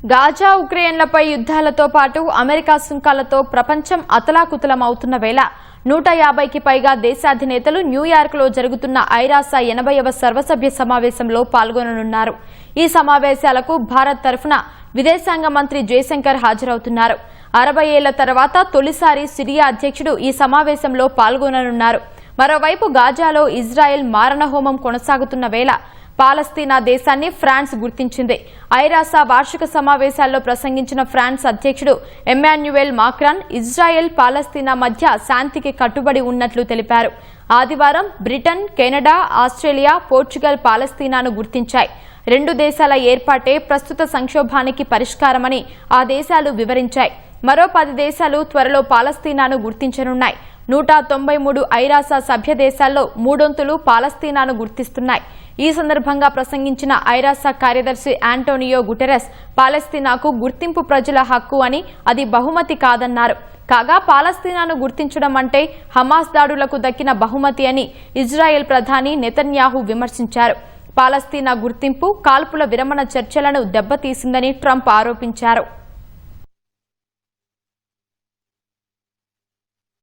Gaza ఉక్రెయిన్లపై యుద్ధాలతో పాటు America సుంకాలతో ప్రపంచం అతలాకుతలమవుతున్న వేళ నూట యాభైకి పైగా దేశాధినేతలు న్యూయార్క్లో జరుగుతున్న ఐరాస ఎనభైవ సర్వసభ్య సమావేశంలో పాల్గొననున్నారు. ఈ సమావేశాలకు భారత్ తరఫున విదేశాంగ మంత్రి జయశంకర్ హాజరవుతున్నారు. అరవై ఏళ్ళ తర్వాత తొలిసారి సిరియా అధ్యక్షుడు ఈ సమావేశంలో పాల్గొననున్నారు. మరోవైపు గాజాలో ఇజ్రాయెల్ మారణహోమం కొనసాగుతున్న వేళ పాలస్తీనా దేశాన్ని ఫ్రాన్స్ గుర్తించింది. ఐరాస వార్షిక సమావేశాల్లో ప్రసంగించిన ఫ్రాన్స్ అధ్యక్షుడు ఎమాన్యుయల్ మాక్రాన్ ఇజ్రాయెల్ పాలస్తీనా మధ్య శాంతికి కట్టుబడి ఉన్నట్లు తెలిపారు. ఆదివారం బ్రిటన్ కెనడా ఆస్ట్రేలియా పోర్చుగల్ పాలస్తీనాను గుర్తించాయి. రెండు దేశాల ఏర్పాటే ప్రస్తుత సంక్షోభానికి పరిష్కారమని ఆ దేశాలు వివరించాయి. మరో పది దేశాలు త్వరలో పాలస్తీనాను గుర్తించనున్నాయి. నూట తొంభై మూడు ఐరాస సభ్య దేశాల్లో మూడొంతులు పాలస్తీనాను గుర్తిస్తున్నాయి. ఈ సందర్భంగా ప్రసంగించిన ఐరాస కార్యదర్శి ఆంటోనియో గుటెరస్ పాలస్తీనాకు గుర్తింపు ప్రజల హక్కు అని అది బహుమతి కాదన్నారు. కాగా పాలస్తీనాను గుర్తించడం అంటే హమాస్ దాడులకు దక్కిన బహుమతి అని ఇజ్రాయెల్ ప్రధాని నెతన్యాహు విమర్శించారు. పాలస్తీనా గుర్తింపు కాల్పుల విరమణ చర్చలను దెబ్బతీసిందని ట్రంప్ ఆరోపించారు.